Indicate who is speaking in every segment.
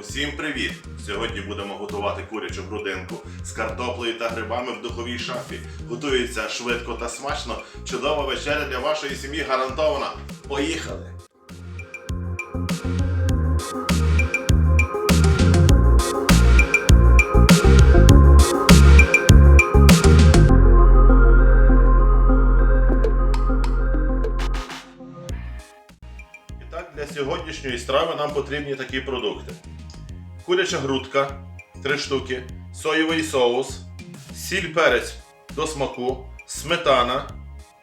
Speaker 1: Усім привіт! Сьогодні будемо готувати курячу грудинку з картоплею та грибами в духовій шафі. Готується швидко та смачно. Чудова вечеря для вашої сім'ї гарантована. Поїхали! І так, для сьогоднішньої страви нам потрібні такі продукти: куряча грудка 3 штуки, соєвий соус, сіль перець до смаку, сметана,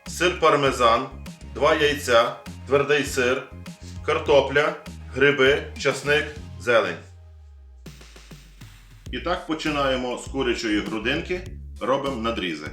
Speaker 1: сир пармезан, 2 яйця, твердий сир, картопля, гриби, часник, зелень. І так починаємо з курячої грудинки, робимо надрізи.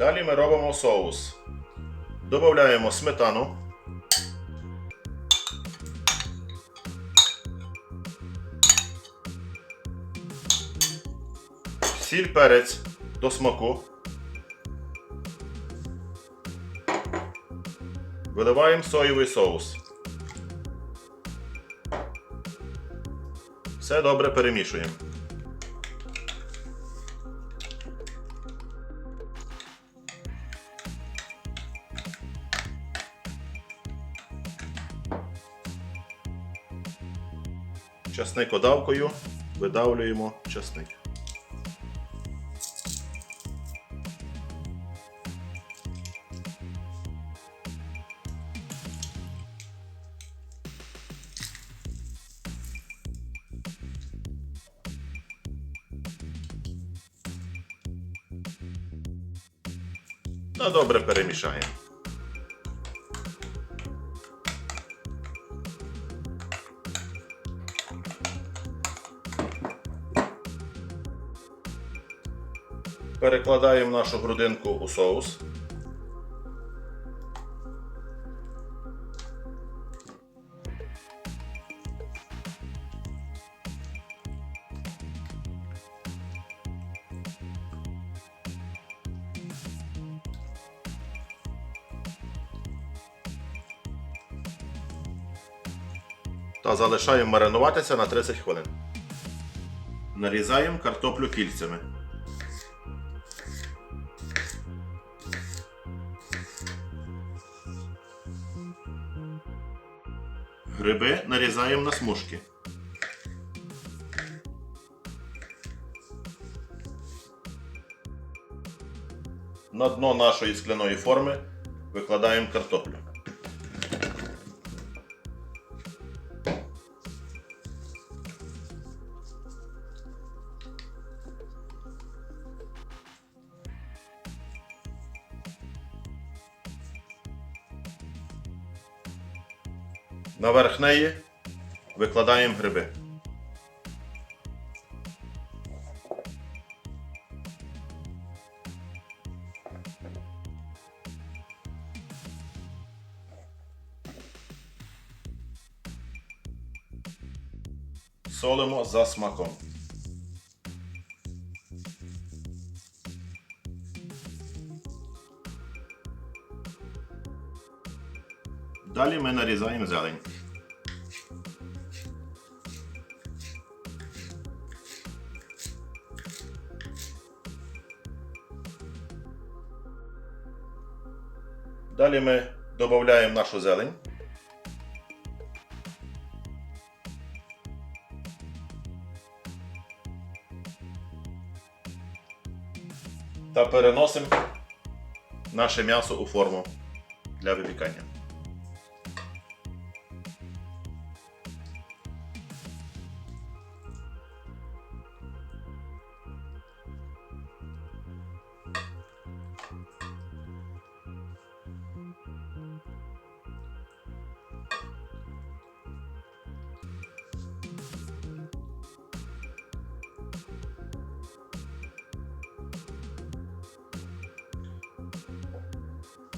Speaker 1: Далі ми робимо соус. Додаємо сметану. Сіль перець до смаку. Виливаємо соєвий соус. Все добре перемішуємо. Часникодавкою видавлюємо часник. Та добре перемішаємо. Перекладаємо нашу грудинку у соус. Та залишаємо маринуватися на 30 хвилин. Нарізаємо картоплю кільцями. Гриби нарізаємо на смужки. На дно нашої скляної форми викладаємо картоплю. Наверх неї викладаємо гриби. Солимо за смаком. Далі ми нарізаємо зелень. Далі ми додаємо нашу зелень. Та переносимо наше м'ясо у форму для випікання.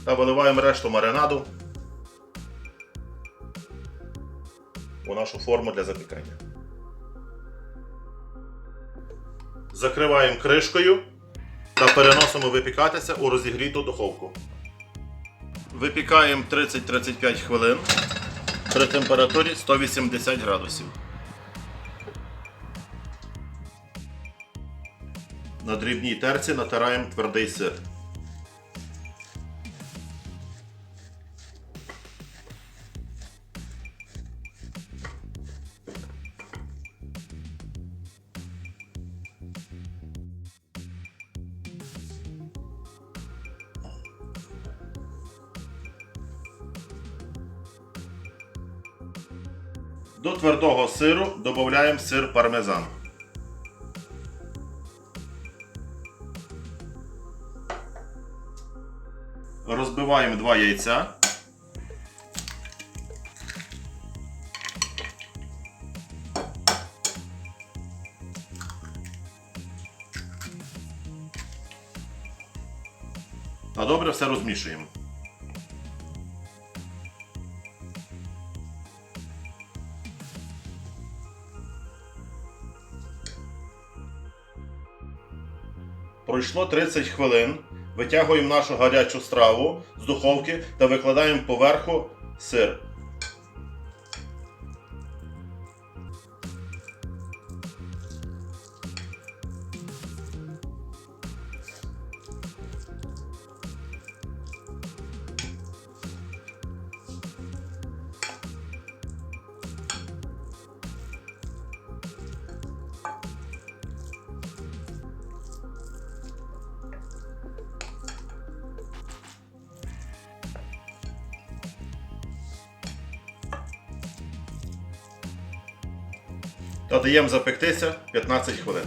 Speaker 1: Та виливаємо решту маринаду у нашу форму для запікання. Закриваємо кришкою та переносимо випікатися у розігріту духовку. Випікаємо 30-35 хвилин при температурі 180 градусів. На дрібній терці натираємо твердий сир. До твердого сиру додаємо сир пармезан. Розбиваємо два яйця. Та добре все розмішуємо. Пройшло 30 хвилин. Витягуємо нашу гарячу страву з духовки та викладаємо поверху сир. Та даємо запектися 15 хвилин.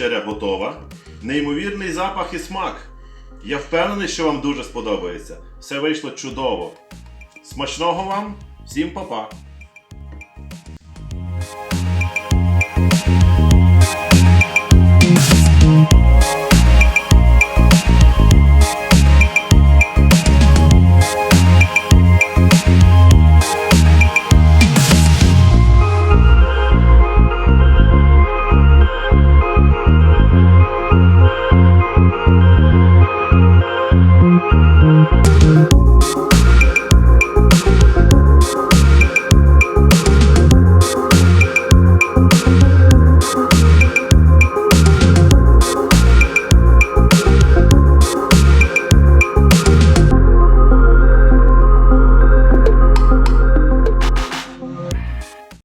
Speaker 1: Вечеря готова. Неймовірний запах і смак. Я впевнений, що вам дуже сподобається. Все вийшло чудово. Смачного вам, всім па-па!